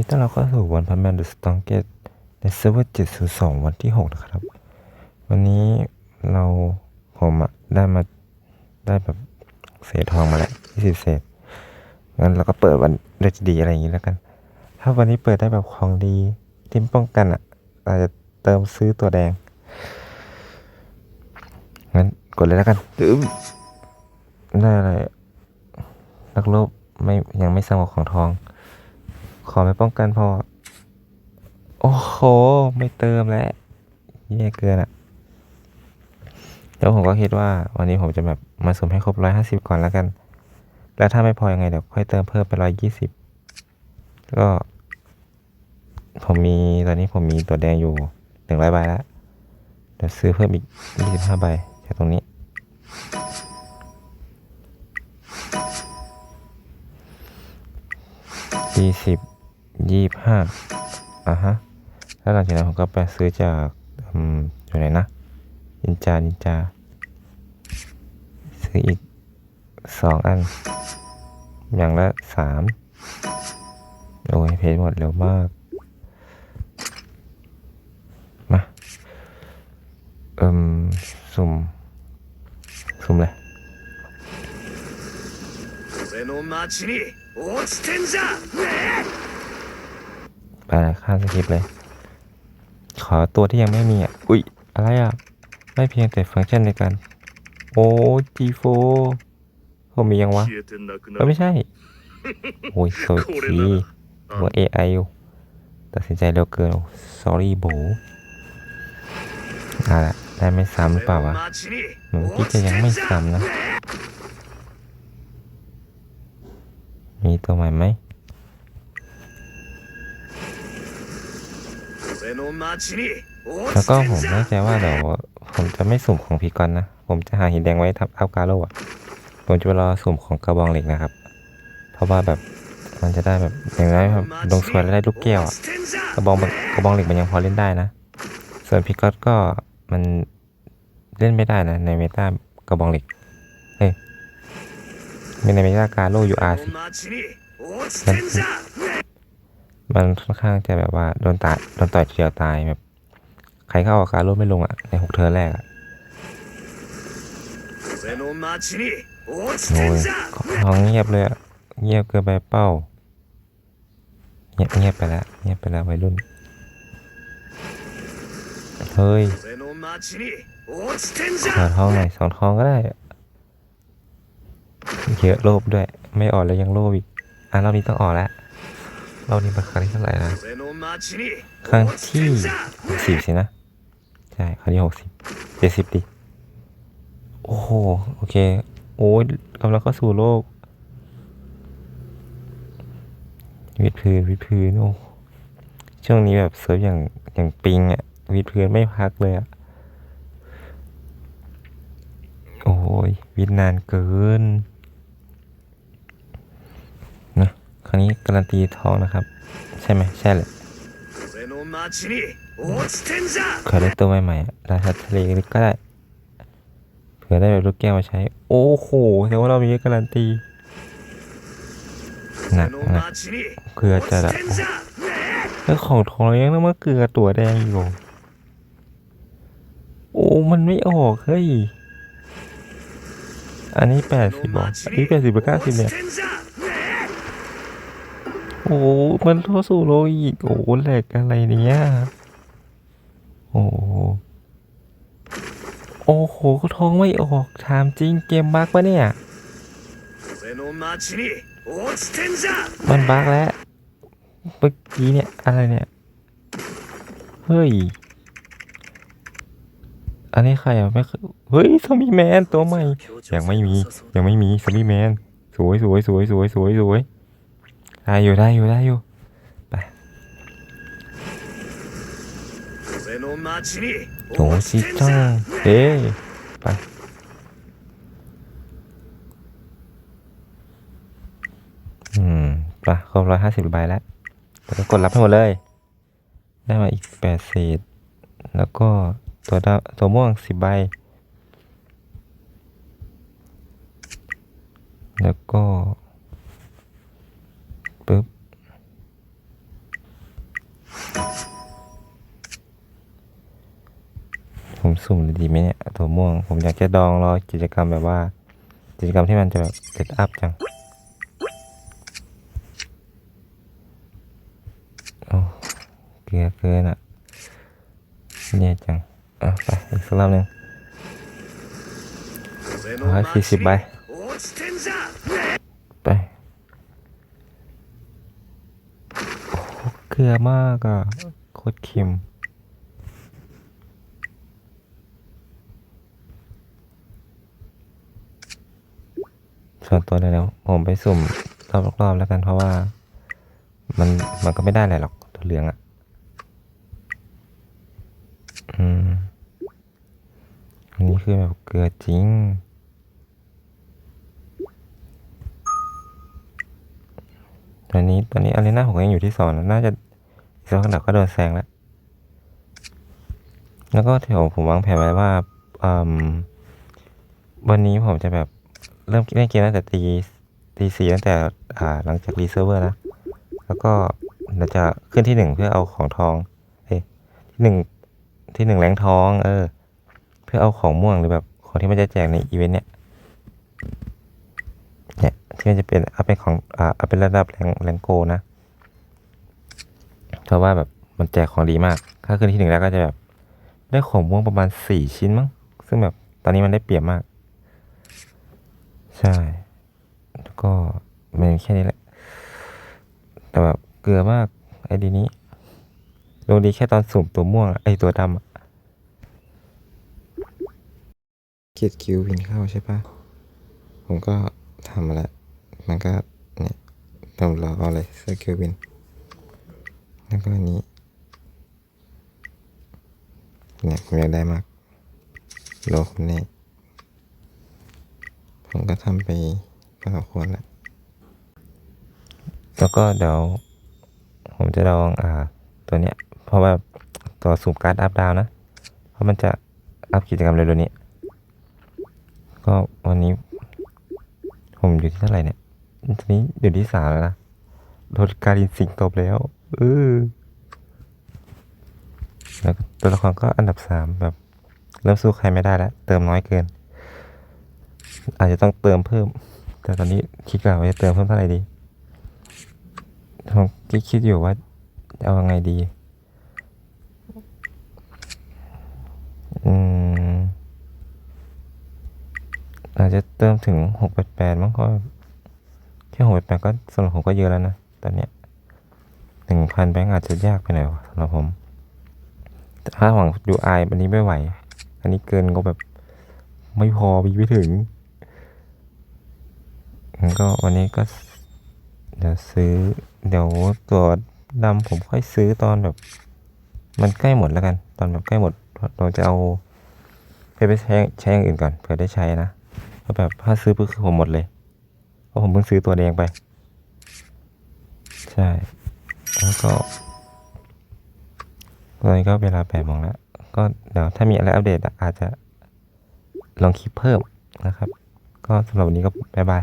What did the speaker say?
ดีต้อนรับเข้าสู่วันพันแมนเดอะสตองเกตในเซิร์ฟเวอร์702วันที่6นะครับ วันนี้เราผมอะได้มาได้แบบเศษทองมาแล้ว20เศษงั้นเราก็เปิดวันเดจดีอะไรอย่างนี้แล้วกัน ถ้าวันนี้เปิดได้แบบของดีทีมป้องกันอะอาจจะเติมซื้อตัวแดงงั้นกดเลยแล้วกันตึ้มได้อะไรนักรบไม่ยังไม่สงบของทอง ขอไม่ป้องกันพอ โอ้โห ไม่เติมแล้วแย่เกินอะแล้วผมก็คิดว่าวันนี้ผมจะแบบมาสุ่มให้ครบร้อยห้าสิบก่อนแล้วกัน แล้วถ้าไม่พอยังไงเดี๋ยวค่อยเติมเพิ่มไปร้อยยี่สิบก็ ผมมีตอนนี้ผมมีตัวแดงอยู่หนึ่งร้อยใบแล้วเดี๋ยวซื้อเพิ่มอีกยี่สิบห้าใบจากตรงนี้ยี่สิบ ยี่ห้าอ่ะฮะ แล้วหลังจากนั้นผมก็ไปซื้อจากอืมอยู่ไหนนะ นินจา นินจา ซื้ออีกสองอัน อย่างละสาม โอ้ย เพจหมดเร็วมาก มา เอิ่ม สุ่ม สุ่มเลย 俺の町に落ちてんじゃね ไปข้ามสกิปเลย ขอตัวที่ยังไม่มีอะ อุ้ยอะไรอะ ไม่เพียงแต่ฟังก์ชันในการ โอ้จีโฟผมมียังวะก็ไม่ใช่ โอ้ยโซทีว่า AI ตัดสินใจเร็วเกิน sorry บูอะได้ไม่ซ้ำหรือเปล่าวะหนูที่จะยังไม่ซ้ำนะ มีตัวใหม่ไหม แล้วก็ผมแน่ใจว่าเดี๋ยวผมจะไม่สุ่มของพีกอนนะ ผมจะหาหินแดงไว้ทับอัพกาโลอะ ผมจะรอสุ่มของกระบองเหล็กนะครับ เพราะว่าแบบมันจะได้แบบอย่างไรแบบลงสวนได้ลูกแก้วอะ กระบองกระบองเหล็กมันยังพอเล่นได้นะ ส่วนพีกอนก็มันเล่นไม่ได้นะ ในเมตากระบองเหล็ก เฮ้ยในเมตากาโลยูอาร์สิ มันค่อนข้างจะแบบว่าโดนตาโดนต่อยเดียวตายแบบ ใครเข้าอาการร่วไม่ลงอะในหกเทอร์แรกอะโอ้ยของเงียบเลยอะเงียบเกินไปเป้าเงียบเงียบไปแล้วเงียบไปแล้ววัยรุ่นเฮ้ยสองท้องหน่อยสองท้องก็ได้เยอะโลภด้วย ไม่อ่อนแล้วยังโลภอีกอะรอบนี้ต้องอ่อนแล้ว เรานี่เป็นครั้งที่เท่าไหร่นะ ครั้งที่หกสิบสินะ ใช่ครั้งที่หกสิบเจ็ดสิบดิ โอ้โห โอเค โอ้ยกำลังเข้าสู่โลก วิดพื้นวิดพื้นโอ้ช่วงนี้แบบเซิร์ฟอย่างอย่างปิงอะวิดพื้นไม่พักเลยอะโอ้ยวิดนานเกิน ครั้งนี้การันตีทองนะครับ ใช่ไหมใช่เลยขอได้ตัวใหม่ๆราชาทะเลก็ได้เผื่อได้แบบลูกแก้วมาใช้ โอ้โหแสดงว่าเรามีการันตีหนักหนักเกลือจะละแล้วของทองยังต้องมาเกลือตัวแดงอยู่โอ้มันไม่ออกเฮ้ยอันนี้แปดสิบบอกอันนี้แปดสิบเก้าสิบเนี่ย โอ้ มันเข้าสู่โลอีก โอ้เหล็กอะไรเนี่ย โอ้โอ้โหท้องไม่ออก ถามจริงเกมบักปะเนี่ย มันบักแล้ว เมื่อกี้เนี่ย อะไรเนี่ย เฮ้ย อันนี้ใครอะไม่เฮ้ยซอมบี้แมนตัวใหม่ ยังไม่มี ยังไม่มีซอมบี้แมน สวยสวยสวยสวยสวยสวย ได้อยู่ได้อยู่ได้อยู่ไปโหชิต้าเฮ้ไปอืมไปครบร้อยห้าสิบใบแล้วแล้วกดรับให้หมดเลย ได้มาอีกแปดเศษ แล้วก็ตัวดาตัวม่วงสิบใบ แล้วก็ สุ่มเลยดีไหมเนี่ยถั่วม่วง ผมอยากจะดองรอกิจกรรมแบบว่า กิจกรรมที่มันจะแบบเซตอัพจังโอ้เกลือเกินอะเนี่ยจังอะไปอีกสักรอบหนึ่งร้อยสี่สิบใบไปโอ้เกลือมากอะโคตรเค็ม ส่วนตัวเลยแล้วผมไปสุ่มรอบๆแล้วกันเพราะว่า มันมันก็ไม่ได้อะไรหรอกตัวเหลืองอะ่ะอืมอันนี้คือแบบเกลือจริงตอนนี้ตอนนี้อารีนาผมก็ยังอยู่ที่สองนะน่าจะอีกสักระดับก็โดนแซงแล้ว แล้วก็เดี๋ยวผมวางแผนไว้ว่าอืมวันนี้ผมจะแบบ เริ่มเล่นเกมตั้งแต่ตีตีสี่ตั้งแต่อ่าหลังจากรีเซิร์ฟเวอร์นะ แล้วก็เราจะขึ้นที่หนึ่งเพื่อเอาของทองเอ้ที่หนึ่งที่หนึ่งแรงทอง เออ เพื่อเอาของม่วงหรือแบบของที่มันจะแจกในอีเวนต์เนี่ยเนี่ยที่มันจะเป็นเอาเป็นของอ่าเอาเป็นระดับแรงแรงโกนะเพราะว่าแบบมันแจกของดีมาก ถ้าขึ้นที่หนึ่งแล้วก็จะแบบได้ของม่วงประมาณสี่ชิ้นมั้งซึ่งแบบตอนนี้มันได้เปรียบมาก ใช่ แล้วก็มันแค่นี้แหละ แต่แบบเกลือมาก ไอ้ดีนี้ลงดีแค่ตอนสุ่มตัวม่วง ไอ้ตัวดำอะเกียดคิววินเข้าใช่ปะผมก็ทำมาแล้ว มันก็เนี่ยผมรอเอาเลยเสื้อคิววิน แล้วก็อันนี้ เนี่ยผมอยากได้มากโลคนนี้ ผมก็ทำไปพอสมควรแล้ว แล้วก็เดี๋ยว ผมจะลองอ่า ตัวเนี้ย เพราะว่าตัวสุ่มการ์ดอัพดาวนะ เพราะมันจะอัพกิจกรรมเร็วๆนี้ ก็วันนี้ ผมอยู่ที่เท่าไหร่เนี่ยตอนนี้อยู่ที่สามแล้วนะโดนการินสิงตบแล้วเออแล้วตัวละครก็อันดับสามแบบ เริ่มสู้ใครไม่ได้แล้ว เติมน้อยเกิน อาจจะต้องเติมเพิ่ม แต่ตอนนี้คิดก่อนว่าจะเติมเพิ่มเท่าไหร่ดีผมคิดคิดอยู่ว่าจะเอาไงดี อืม อาจจะเติมถึงหกแปดแปดมั้งก็แค่หกแปดแปดก็สำหรับผมก็เยอะแล้วนะ ตอนเนี้ยหนึ่งพันแบงก์อาจจะยากไปหน่อยวะสำหรับผมแต่ถ้าหวังดูไออันนี้ไม่ไหว อันนี้เกินก็แบบ ไม่พอมีไม่ถึง ก็วันนี้ก็เดี๋ยวซื้อ เดี๋ยวตัวดำผมค่อยซื้อตอนแบบ มันใกล้หมดแล้วกัน ตอนแบบใกล้หมดเราจะเอาไปไปใช้ใช้อย่างอื่นก่อนเผื่อได้ใช้นะเพราะแบบถ้าซื้อปุ๊บคือผมหมดเลยเพราะผมเพิ่งซื้อตัวแดงไป ใช่ แล้วก็ตอนนี้ก็เวลาแปดโมงแล้ว ก็เดี๋ยวถ้ามีอะไรอัปเดตอะอาจจะลองคลิปเพิ่มนะครับ ก็สำหรับวันนี้ก็บ๊ายบาย